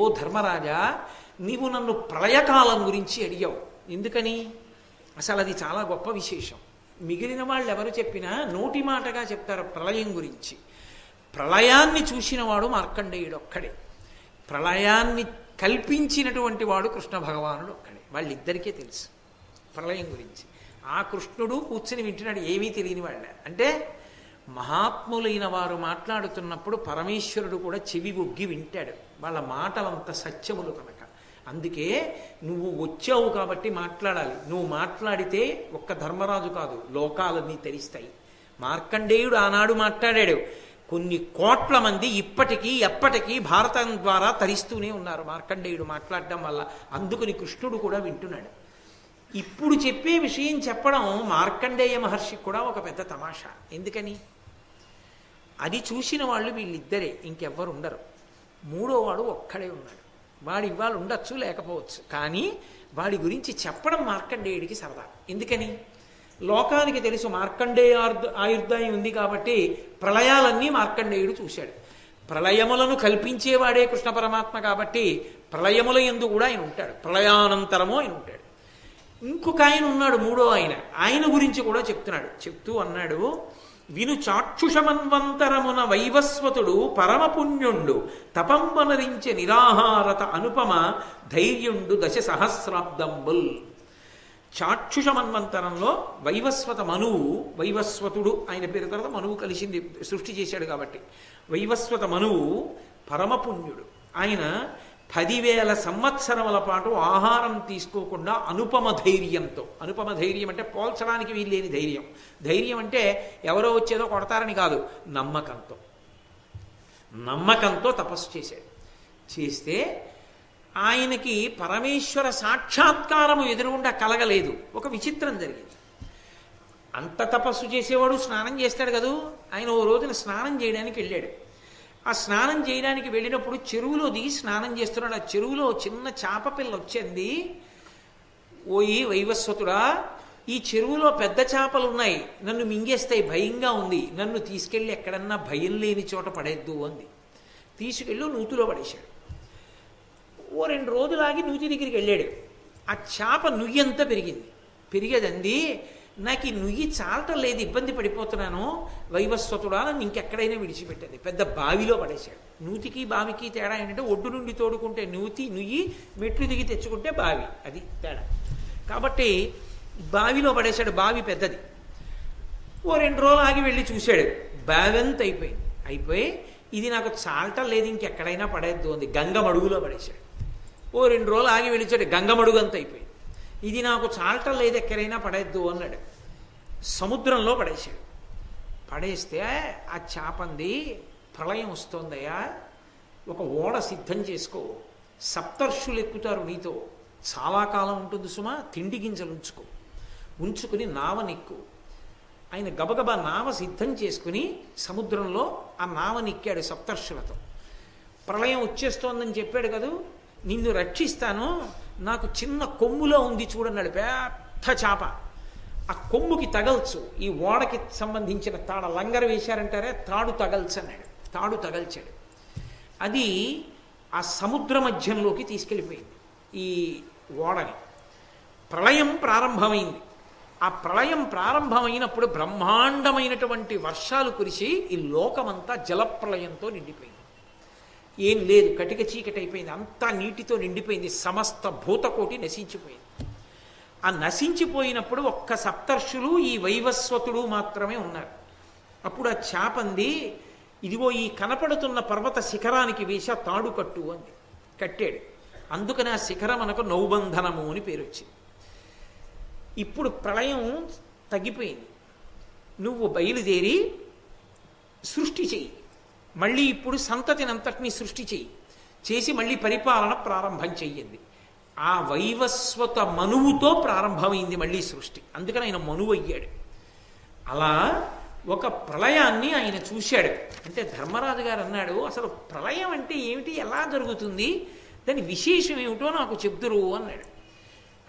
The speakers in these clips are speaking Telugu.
ఓ ధర్మరాజా నీవు నన్ను ప్రళయకాలం గురించి అడిగావు. ఎందుకని? అసలు అది చాలా గొప్ప విశేషం. మిగిలిన వాళ్ళు ఎవరు చెప్పినా నోటి మాటగా చెప్తారు ప్రళయం గురించి. ప్రళయాన్ని చూసినవాడు మార్కండేయుడు ఒక్కడే. ప్రళయాన్ని కల్పించినటువంటి వాడు కృష్ణ భగవానుడు ఒక్కడే. వాళ్ళిద్దరికీ తెలుసు ప్రళయం గురించి. ఆ కృష్ణుడు కూర్చుని వింటున్నాడు ఏమీ తెలియని వాళ్ళ. అంటే మహాత్ములైన వారు మాట్లాడుతున్నప్పుడు పరమేశ్వరుడు కూడా చెవి ఒగ్గి వింటాడు. వాళ్ళ మాటలంత సత్యములు కనుక. అందుకే నువ్వు వచ్చావు కాబట్టి మాట్లాడాలి. నువ్వు మాట్లాడితే ఒక్క ధర్మరాజు కాదు లోకాలన్నీ తెరిస్తాయి. మార్కండేయుడు ఆనాడు మాట్లాడాడు. కొన్ని కోట్ల మంది ఇప్పటికీ ఎప్పటికీ భారతం ద్వారా తరిస్తూనే ఉన్నారు. మార్కండేయుడు మాట్లాడడం వల్ల అందుకని కృష్ణుడు కూడా వింటున్నాడు. ఇప్పుడు చెప్పే విషయం చెప్పడం మార్కండేయ మహర్షికి కూడా ఒక పెద్ద తమాషా. ఎందుకని? అది చూసిన వాళ్ళు వీళ్ళిద్దరే ఇంకెవ్వరు ఉండరు మూడో వాడు ఒక్కడే ఉన్నాడు. వాడు ఇవాళ ఉండొచ్చు లేకపోవచ్చు. కానీ వాడి గురించి చెప్పడం మార్కండేయుడికి సరదా. ఎందుకని? లోకానికి తెలుసు మార్కండేయ ఆర్ద- ఆయుర్దాయం ఉంది కాబట్టి ప్రళయాలన్నీ మార్కండేయుడు చూశాడు. ప్రళయములను కల్పించేవాడే కృష్ణ పరమాత్మ కాబట్టి ప్రళయముల ఎందు కూడా ఆయన ఉంటాడు. ప్రళయానంతరము ఆయన ఉంటాడు. ఇంకొక ఆయన ఉన్నాడు మూడో ఆయన. ఆయన గురించి కూడా చెప్తున్నాడు. చెప్తూ అన్నాడు విను చాక్షుషమన్వంతరమున వైవస్వతుడు పరమపుణ్యుండు తపంబనరించే నిరాహారత అనుపమ ధైర్యుండు దశ సహస్రాబ్దంబుల్ చాక్షుషమన్వంతరంలో వైవస్వత మనువు వైవస్వతుడు ఆయన పేరు తర్వాత మనువు కలిసింది సృష్టి చేశాడు కాబట్టి. వైవస్వత మనువు పరమపుణ్యుడు. ఆయన పదివేల సంవత్సరముల పాటు ఆహారం తీసుకోకుండా అనుపమ ధైర్యంతో. అనుపమ ధైర్యం అంటే పోల్చడానికి వీల్లేని ధైర్యం. ధైర్యం అంటే ఎవరో వచ్చేదో కొడతారని కాదు నమ్మకంతో. నమ్మకంతో తపస్సు చేశాడు. చేస్తే ఆయనకి పరమేశ్వర సాక్షాత్కారము ఎదురుగుండా కలగలేదు. ఒక విచిత్రం జరిగింది. అంత తపస్సు చేసేవాడు స్నానం చేస్తాడు కదూ? ఆయన ఓ రోజున స్నానం చేయడానికి వెళ్ళాడు. ఆ స్నానం చేయడానికి వెళ్ళినప్పుడు చెరువులో దిగి స్నానం చేస్తున్నాడు. ఆ చెరువులో చిన్న చేప పిల్ల వచ్చింది. ఓయి వైవస్వతుడా ఈ చెరువులో పెద్ద చేపలు ఉన్నాయి. నన్ను మింగేస్తాయి భయంగా ఉంది. నన్ను తీసుకెళ్ళి ఎక్కడన్నా భయం లేని చోట పడేద్దు అంది. తీసుకెళ్ళి నూతిలో పడేశాడు. ఓ రెండు రోజులాగి నూతి దగ్గరికి వెళ్ళాడు. ఆ చేప నుయ్యంతా పెరిగింది. పెరిగేదండి నాకు ఈ నుయ్యి చాలటం లేదు ఇబ్బంది పడిపోతున్నాను వైవస్వతుడా నన్ను ఇంకెక్కడైనా విడిచిపెట్టేది పెద్ద బావిలో పడేశాడు. నూతికి బావికి తేడా ఏంటంటే ఒడ్డు నుండి తోడుకుంటే నూతి నుయ్యి మెట్లు దిగి తెచ్చుకుంటే బావి. అది తేడా. కాబట్టి బావిలో పడేశాడు బావి పెద్దది. ఓ రెండు రోజులు ఆగి వెళ్ళి చూశాడు. బావెంత అయిపోయింది. అయిపోయి ఇది నాకు చాలటం లేదు ఇంకెక్కడైనా పడేద్దు అంది గంగమడుగులో పడేశాడు. ఓ రెండు రోజులు ఆగి వెళ్ళిచాడు గంగమడుగు అంత అయిపోయింది. ఇది నాకు చాలటం లేదు ఎక్కడైనా పడేద్దు అన్నాడు. సముద్రంలో పడేశాడు. పడేస్తే ఆ చేపంది ప్రళయం వస్తోందయ్యా. ఒక ఓడ సిద్ధం చేసుకో. సప్తర్షులు ఎక్కుతారు నీతో. చాలా కాలం ఉంటుంది సుమా తిండి గింజలు ఉంచుకో. ఉంచుకుని నావనెక్కు ఆయన గబగబా నావ సిద్ధం చేసుకుని సముద్రంలో ఆ నావనెక్కాడు సప్తర్షులతో. ప్రళయం వచ్చేస్తోందని చెప్పాడు కదూ? నిన్ను రక్షిస్తాను. నాకు చిన్న కొమ్ములో ఉంది చూడన్నాడు పెద్ద చేప. ఆ కొమ్ముకి తగల్చు. ఈ ఓడకి సంబంధించిన తాడ లంగర వేశారంటారే? తాడు తగల్చు అన్నాడు తాడు తగల్చాడు. అది ఆ సముద్ర మధ్యంలోకి తీసుకెళ్ళిపోయింది. ఈ ఓడని. ప్రళయం ప్రారంభమైంది. ఆ ప్రళయం ప్రారంభమైనప్పుడు బ్రహ్మాండమైనటువంటి వర్షాలు కురిసి ఈ లోకమంతా జలప్రళయంతో నిండిపోయింది. ఏం లేదు కటిక చీకటి అయిపోయింది అంతా నీటితో నిండిపోయింది సమస్త భూతకోటి నశించిపోయింది. ఆ నశించిపోయినప్పుడు ఒక్క సప్తర్షులు ఈ వైవస్వతుడు మాత్రమే ఉన్నారు. అప్పుడు ఆ చాపంది ఇదిగో ఈ కనపడుతున్న పర్వత శిఖరానికి వేసి తాడు కట్టు అంది. కట్టాడు. అందుకని ఆ శిఖరం మనకు నౌబంధనము అని పేరు వచ్చింది. ఇప్పుడు ప్రళయం తగ్గిపోయింది. నువ్వు బయలుదేరి సృష్టి చెయ్యి. మళ్ళీ ఇప్పుడు సంతతినంతటినీ సృష్టి చేయి చేసి మళ్ళీ పరిపాలన ప్రారంభం చెయ్యింది ఆ వైవస్వత మనువుతో ప్రారంభమైంది మళ్ళీ సృష్టి. అందుకని ఆయన మనువు అయ్యాడు. అలా ఒక ప్రళయాన్ని ఆయన చూశాడు. అంటే ధర్మరాజు గారు అన్నాడు అసలు ప్రళయం అంటే ఏమిటి? ఎలా జరుగుతుంది? దాని విశేషం ఏమిటో నాకు చెప్తురు అన్నాడు.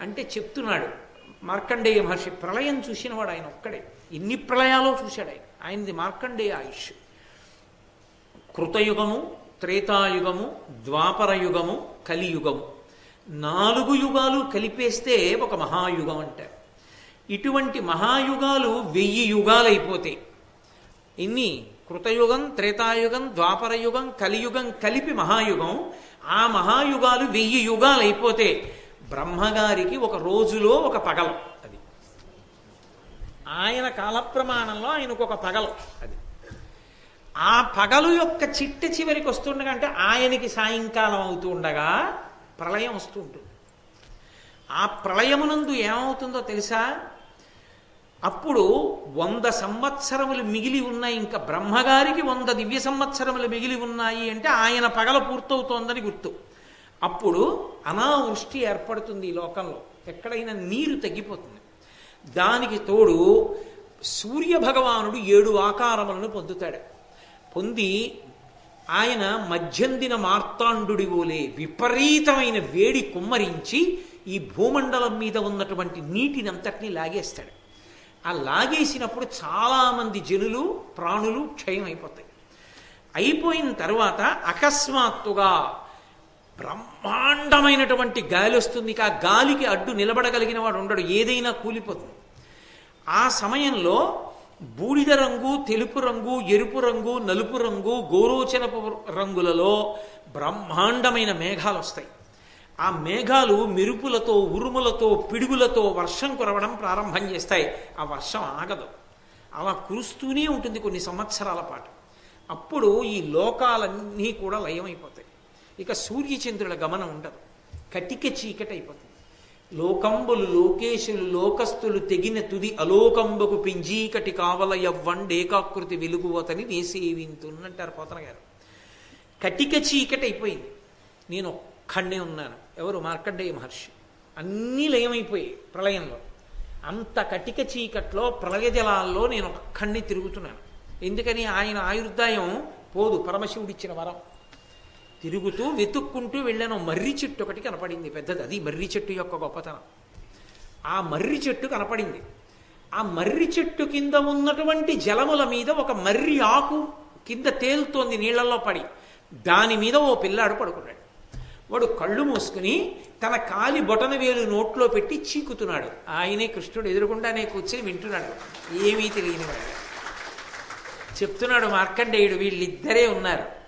అంటే చెప్తున్నాడు మార్కండేయ మహర్షి ప్రళయం చూసినవాడు ఆయన ఒక్కడే. ఎన్ని ప్రళయాలో చూశాడు ఆయన? ఆయనది మార్కండేయ ఆయుష్. కృతయుగము త్రేతాయుగము ద్వాపరయుగము కలియుగము. నాలుగు యుగాలు కలిపేస్తే ఒక మహాయుగం అంటారు ఇటువంటి మహాయుగాలు వెయ్యి యుగాలైపోతాయి. ఇన్ని కృతయుగం త్రేతాయుగం ద్వాపరయుగం కలియుగం కలిపి మహాయుగం ఆ మహాయుగాలు వెయ్యి యుగాలు అయిపోతే బ్రహ్మగారికి ఒక రోజులో ఒక పగలం అది. ఆయన కాలప్రమాణంలో ఆయనకు ఒక పగలం అది. ఆ పగలు యొక్క చిట్ట చివరికి వస్తుండగా అంటే ఆయనకి సాయంకాలం అవుతూ ఉండగా ప్రళయం వస్తూ ఉంటుంది. ఆ ప్రళయమునందు ఏమవుతుందో తెలుసా? అప్పుడు వంద సంవత్సరములు మిగిలి ఉన్నాయి. ఇంకా బ్రహ్మగారికి వంద దివ్య సంవత్సరములు మిగిలి ఉన్నాయి అంటే ఆయన పగల పూర్తవుతోందని గుర్తు. అప్పుడు అనావృష్టి ఏర్పడుతుంది ఈ లోకంలో. ఎక్కడైనా నీరు తగ్గిపోతుంది. దానికి తోడు సూర్య భగవానుడు ఏడు ఆకారములను పొందుతాడు. పొంది ఆయన మధ్యందిన మార్తాండుడి ఓలే విపరీతమైన వేడి కుమ్మరించి ఈ భూమండలం మీద ఉన్నటువంటి నీటిని అంతటినీ లాగేస్తాడు. ఆ లాగేసినప్పుడు చాలామంది జనులు ప్రాణులు క్షయం అయిపోతాయి అయిపోయిన తర్వాత అకస్మాత్తుగా బ్రహ్మాండమైనటువంటి గాలి వస్తుంది. ఆ గాలికి అడ్డు నిలబడగలిగిన వాడు ఉండడు. ఏదైనా కూలిపోతుంది. ఆ సమయంలో బూడిద రంగు తెలుపు రంగు ఎరుపు రంగు నలుపు రంగు గోరోచనపు రంగులలో బ్రహ్మాండమైన మేఘాలు వస్తాయి ఆ మేఘాలు మెరుపులతో ఉరుములతో పిడుగులతో వర్షం కురవడం ప్రారంభం చేస్తాయి. ఆ వర్షం ఆగదు. అలా కురుస్తూనే ఉంటుంది కొన్ని సంవత్సరాల పాటు. అప్పుడు ఈ లోకాలన్నీ కూడా లయమైపోతాయి. ఇక సూర్యచంద్రుల గమనం ఉండదు. కటిక చీకటి అయిపోతుంది లోకంబులు లోకేశులు లోకస్తులు తెగిన తుది అలోకంబకు పింజీకటి కావల ఎవ్వండేకాకృతి వెలుగువతని వేసేవింతున్నంటారు పోతన గారు. కటిక చీకటి అయిపోయింది. నేను ఒక్కడే ఉన్నాను. ఎవరు? మార్కండేయ మహర్షి. అన్నీ లయమైపోయాయి ప్రళయంలో. అంత కటిక చీకట్లో ప్రళయ జలాల్లో నేను ఒక్కడిని తిరుగుతున్నాను. ఎందుకని? ఆయన ఆయుర్దాయం పోదు. పరమశివుడిచ్చిన వరం. తిరుగుతూ వెతుక్కుంటూ వెళ్ళాను. మర్రి చెట్టు ఒకటి కనపడింది. పెద్దది అది. మర్రి చెట్టు యొక్క గొప్పతనం. ఆ మర్రి చెట్టు కనపడింది. ఆ మర్రి చెట్టు కింద ఉన్నటువంటి జలముల మీద ఒక మర్రి ఆకు కింద తేలుతోంది నీళ్ళలో పడి. దాని మీద ఓ పిల్లాడు పడుకున్నాడు. వాడు కళ్ళు మూసుకుని తన కాలి బొటన వేలు నోట్లో పెట్టి చీకుతున్నాడు. ఆయనే కృష్ణుడు ఎదురుకుండానే కూర్చొని వింటున్నాడు. ఏమీ తెలియని వాడు. చెప్తున్నాడు మార్కండేయుడు వీళ్ళిద్దరే ఉన్నారు.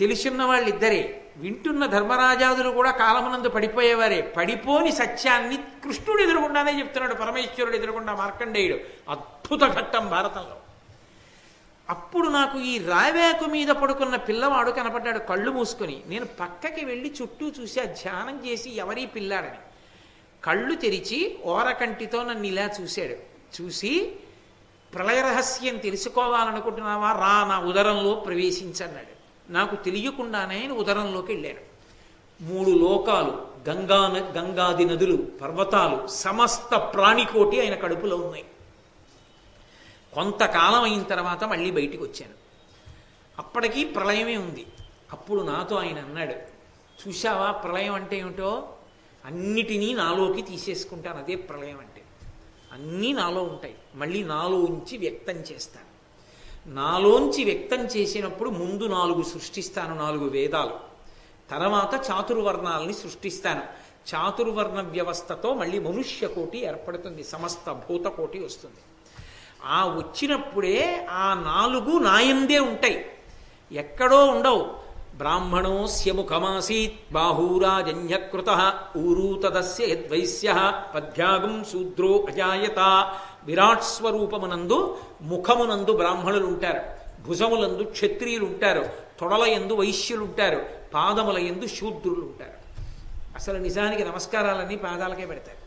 తెలిసిన వాళ్ళిద్దరే. వింటున్న ధర్మరాజాదులు కూడా కాలమునందు పడిపోయేవారే. పడిపోని సత్యాన్ని కృష్ణుడు ఎదురుకుండానే చెప్తున్నాడు పరమేశ్వరుడు ఎదురుకుండా మార్కండేయుడు. అద్భుత ఘట్టం భారతంలో. అప్పుడు నాకు ఈ రావేకు మీద పడుకున్న పిల్లవాడు కనపడ్డాడు కళ్ళు మూసుకొని. నేను పక్కకి వెళ్ళి చుట్టూ చూసి ఆ ధ్యానం చేసి ఎవరీ పిల్లాడని. కళ్ళు తెరిచి ఓరకంటితో నన్ను ఇలా చూశాడు. చూసి ప్రళయ రహస్యం తెలుసుకోవాలనుకుంటున్నావా? రా నా ఉదరంలో ప్రవేశించన్నాడు. నాకు తెలియకుండానే ఆయన ఉదరంలోకి వెళ్ళాడు. మూడు లోకాలు గంగా గంగాది నదులు పర్వతాలు సమస్త ప్రాణికోటి ఆయన కడుపులో ఉన్నాయి. కొంతకాలం అయిన తర్వాత మళ్ళీ బయటికి వచ్చాను. అప్పటికీ ప్రళయమే ఉంది. అప్పుడు నాతో ఆయన అన్నాడు చూశావా ప్రళయం అంటే ఏమిటో? అన్నిటినీ నాలోకి తీసేసుకుంటాను అదే ప్రళయం అంటే. అన్నీ నాలో ఉంటాయి మళ్ళీ నాలో ఉంచి వ్యక్తం చేస్తాను. నాలోంచి వ్యక్తం చేసినప్పుడు ముందు నాలుగు సృష్టిస్తాను నాలుగు వేదాలు. తర్వాత చాతుర్వర్ణాలని సృష్టిస్తాను. చాతుర్వర్ణ వ్యవస్థతో మళ్ళీ మనుష్య కోటి ఏర్పడుతుంది సమస్త భూతకోటి వస్తుంది. ఆ వచ్చినప్పుడే ఆ నాలుగు నాయందే ఉంటాయి. ఎక్కడో ఉండవు. బ్రాహ్మణోస్య ముఖమాసీత్ బాహూరాజన్యకృత ఊరూతదస్య యద్వైశ్య పద్భ్యాగం శూద్రో అజాయత విరాట్ స్వరూపమునందు ముఖమునందు బ్రాహ్మణులు ఉంటారు భుజములందు క్షత్రియులు ఉంటారు తొడల ఎందు వైశ్యులు ఉంటారు పాదముల ఎందు శూద్రులు ఉంటారు అసలు నిజానికి నమస్కారాలన్నీ పాదాలకే పెడతారు.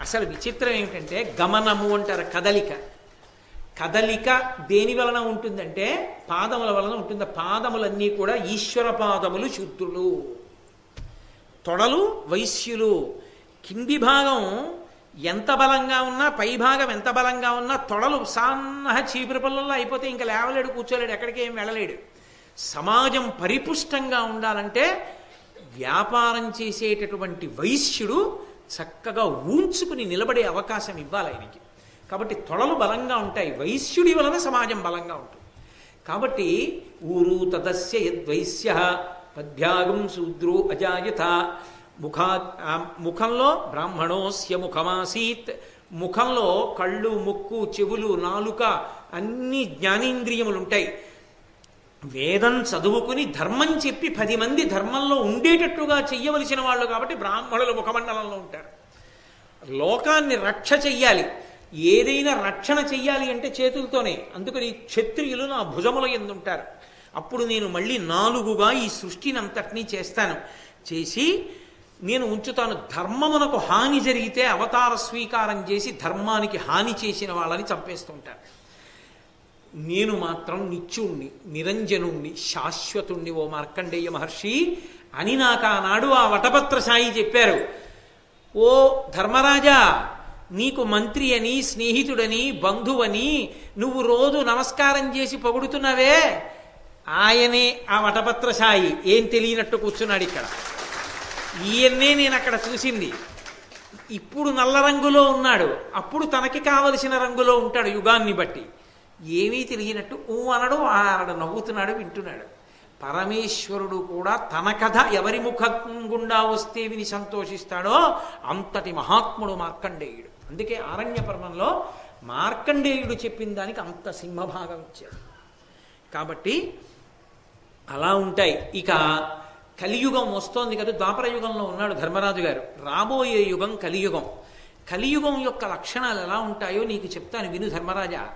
అసలు విచిత్రం ఏమిటంటే గమనము అంటారు కదలిక. కదలిక దేని వలన ఉంటుందంటే పాదముల వలన ఉంటుంది. పాదములన్నీ కూడా ఈశ్వర పాదములు శుద్ధులు. తొడలు వైశ్యులు. కింది భాగం ఎంత బలంగా ఉన్నా పై భాగం ఎంత బలంగా ఉన్నా తొడలు సాన్నహ చీపురు పళ్ళల్లో అయిపోతే ఇంకా లేవలేడు కూర్చోలేడు ఎక్కడికి ఏం వెళ్ళలేడు. సమాజం పరిపుష్టంగా ఉండాలంటే వ్యాపారం చేసేటటువంటి వైశ్యుడు చక్కగా ఊంచుకుని నిలబడే అవకాశం ఇవ్వాలి ఆయనకి. కాబట్టి తొడలు బలంగా ఉంటాయి వైశ్యుడి వలన సమాజం బలంగా ఉంటుంది. కాబట్టి ఊరు తదస్య యద్వైశ్య పద్భ్యాగం శూద్రో అజాయత. ముఖా ముఖంలో బ్రాహ్మణోస్య ముఖమాసీత్. ముఖంలో కళ్ళు ముక్కు చెవులు నాలుక అన్ని జ్ఞానేంద్రియములు ఉంటాయి. వేదం చదువుకుని ధర్మం చెప్పి పది మంది ధర్మంలో ఉండేటట్టుగా చెయ్యవలసిన వాళ్ళు కాబట్టి బ్రాహ్మణులు ముఖమండలంలో ఉంటారు. లోకాన్ని రక్ష చెయ్యాలి. ఏదైనా రక్షణ చెయ్యాలి అంటే చేతులతోనే. అందుకని క్షత్రియులు నా భుజముల ఎందుంటారు. అప్పుడు నేను మళ్ళీ నాలుగుగా ఈ సృష్టిని అంతటినీ చేస్తాను. చేసి నేను ఉంచుతాను. ధర్మమునకు హాని జరిగితే అవతార స్వీకారం చేసి ధర్మానికి హాని చేసిన వాళ్ళని చంపేస్తుంటాను నేను మాత్రం నిత్యుణ్ణి నిరంజనుణ్ణి శాశ్వతుణ్ణి ఓ మార్కండేయ మహర్షి అని నాకు ఆనాడు ఆ వటపత్ర సాయి చెప్పారు. ఓ ధర్మరాజా నీకు మంత్రి అని స్నేహితుడని బంధువని నువ్వు రోజు నమస్కారం చేసి పొగుడుతున్నావే? ఆయనే ఆ వటపత్ర సాయి ఏం తెలియనట్టు కూర్చున్నాడు ఇక్కడ. ఈయన్నే నేను అక్కడ చూసింది. ఇప్పుడు నల్ల రంగులో ఉన్నాడు. అప్పుడు తనకి కావలసిన రంగులో ఉంటాడు యుగాన్ని బట్టి. ఏమీ తెలియనట్టు ఊ అనడు ఆ అనడు నవ్వుతున్నాడు వింటున్నాడు. పరమేశ్వరుడు కూడా తన కథ ఎవరి ముఖం గుండా వస్తే విని సంతోషిస్తాడో అంతటి మహాత్ముడు మార్కండేయుడు. అందుకే ఆరణ్య పర్వంలో మార్కండేయుడు చెప్పిన దానికి అంత సింహభాగం ఇచ్చాడు. కాబట్టి అలా ఉంటాయి. ఇక కలియుగం వస్తోంది కదా ద్వాపర యుగంలో ఉన్నాడు ధర్మరాజు గారు. రాబోయే యుగం కలియుగం. కలియుగం యొక్క లక్షణాలు ఎలా ఉంటాయో నీకు చెప్తాను. విను ధర్మరాజా.